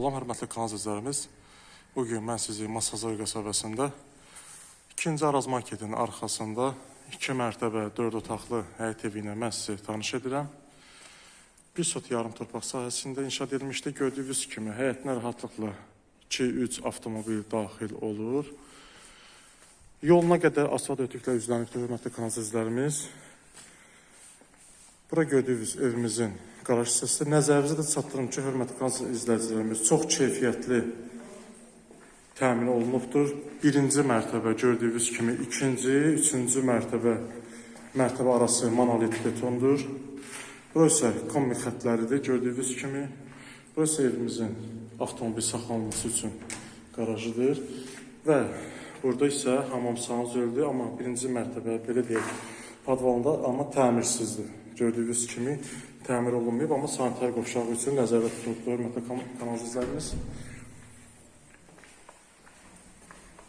Salam hörmətli kanal izləyicilərimiz. Bu gün sizi Masazor qəsəbəsində ikinci Araz marketinin arxasında 2 mərtəbə 4 otaqlı həyət evi ilə mən sizi tanış edirəm. Bir sot yarım torpaq sahəsində inşa edilmişdi. Gördüyünüz kimi həyətinə rahatlıqla 2-3 avtomobil daxil olur. Yoluna qədər asfalt ötüklə üzlənibdir hörmətli kanal izləyicilərimiz. Bura gördüyünüz evimizin hissəsi. Nəzərinizə də çatdırım ki, hörmətli kanal izləyicilərimiz çox keyfiyyətli təmin olunubdur. Birinci mərtəbə gördüyünüz kimi, ikinci, üçüncü mərtəbə mərtəbə arası monolit betondur. Bura isə kombi xətləridir gördüyünüz kimi. Bura isə evimizin avtomobil saxlanması üçün qarajıdır. Və burada isə hamam sanuzöldür, amma birinci mərtəbə belə deyək, padvalında amma təmirsizdir. Gördüyünüz kimi təmir olunmayıb, amma sanitar qovşağı üçün nəzərdə tutulubdur, hörmətli kan- kanal izləyicilərimiz.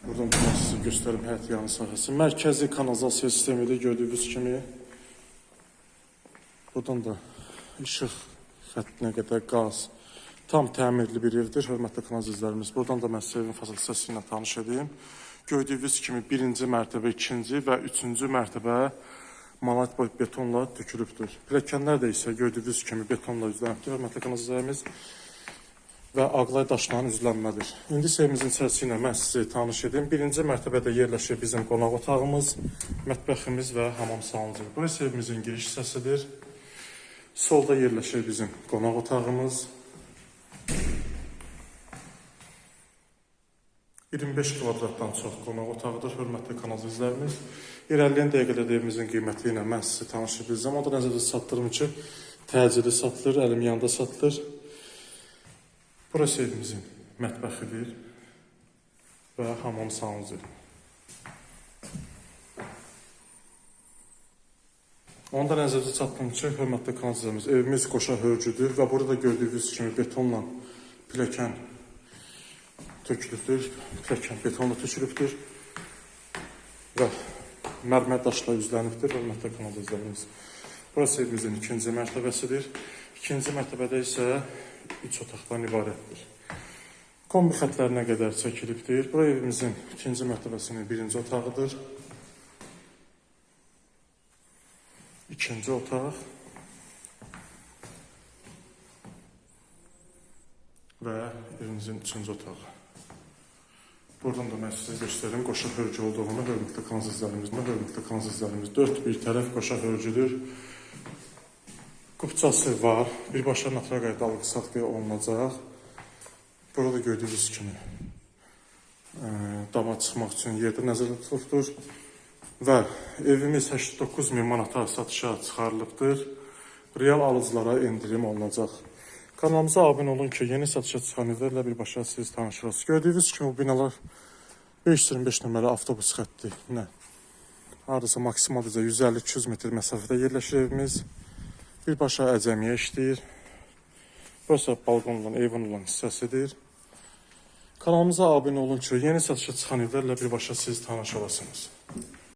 Buradan size göstərim həyat yanı sahəsi. Mərkəzi kanalizasiya sistemidir gördüyünüz kimi. Buradan da işıq xəttinə qədər qaz. Tam təmirli bir evdir, hörmətli kanal izləyicilərimiz. Buradan da mən size evin hissəsi ilə tanış edeyim. Gördüyünüz kimi birinci mərtəbə, ikinci və üçüncü mərtəbə malat boy betonla tökülübdür. Pilləkənlər də isə gördüyünüz kimi betonla üzlənibdir, kanal izləyicilərimiz və ağlay daşların üzlənmədir. İndi evimizin içərisi ilə mən sizi tanış edim. Birinci mərtəbədə yerləşir bizim qonaq otağımız, mətbəximiz və hamam salonumuz. Burası evimizin giriş hissəsidir. Solda yerləşir bizim qonaq otağımız. 25 kvadratdan çox qonaq otağıdır, hörmətli kanal izlərimiz. İrəliyən dəqiqələrdə evimizin qiyməti ilə mən sizi tanış edəcəm. O da nəzərdə çatdırım ki, təcili satılır, əlim yanında satılır. Burası evimizin mətbəxidir və hamam sanuzu. Onda nəzərdə çatdım ki, hörmətli kanalcılarımız, evimiz qoşa hörgüdür və burada gördüyünüz kimi betonla pilləkən tökülübdür, pilləkən betonla tökülübdür və mərmər daşla üzlənibdir, hörmətli kanalcılarımız. Burası evimizin ikinci mərtəbəsidir. İkinci mərtəbədə isə üç otaqdan ibarətdir. Kombi xətlərinə qədər çəkilibdir. Bura evimizin ikinci mərtəbəsinin birinci otağıdır. İkinci otaq. Və evimizin üçüncü otağı. Buradan da mən sizə göstərim qoşa hörgü olduğunu, hörmətli kanalizlərimizin, hörmətli kanalizlərimiz. Dörd bir tərəf qoşa hörgüdür. Qupçası var. Birbaşa natra qaydalı saxlaya olunacaq. Burada gördüyünüz kimi e, dama çıxmaq üçün yerdə nəzərdə tutulubdur. Və evimiz 89 min manata satışa çıxarılıbdır. Real alıcılara endirim olunacaq. Kanalımıza abunə olun ki, yeni satışa çıxan evlərlə birbaşa siz tanışırsınız. Gördüyünüz kimi bu binalar 525 nömrəli avtobus xətti ilə hardasa maksimalca 150-200 metr məsafədə yerləşir evimiz. Birbaşa əcəmiyə işləyir. Burası balkonla, eyvan olan hissəsidir. Kanalımıza abunə olun ki, yeni satışa çıxan evlərlə birbaşa siz tanış olasınız.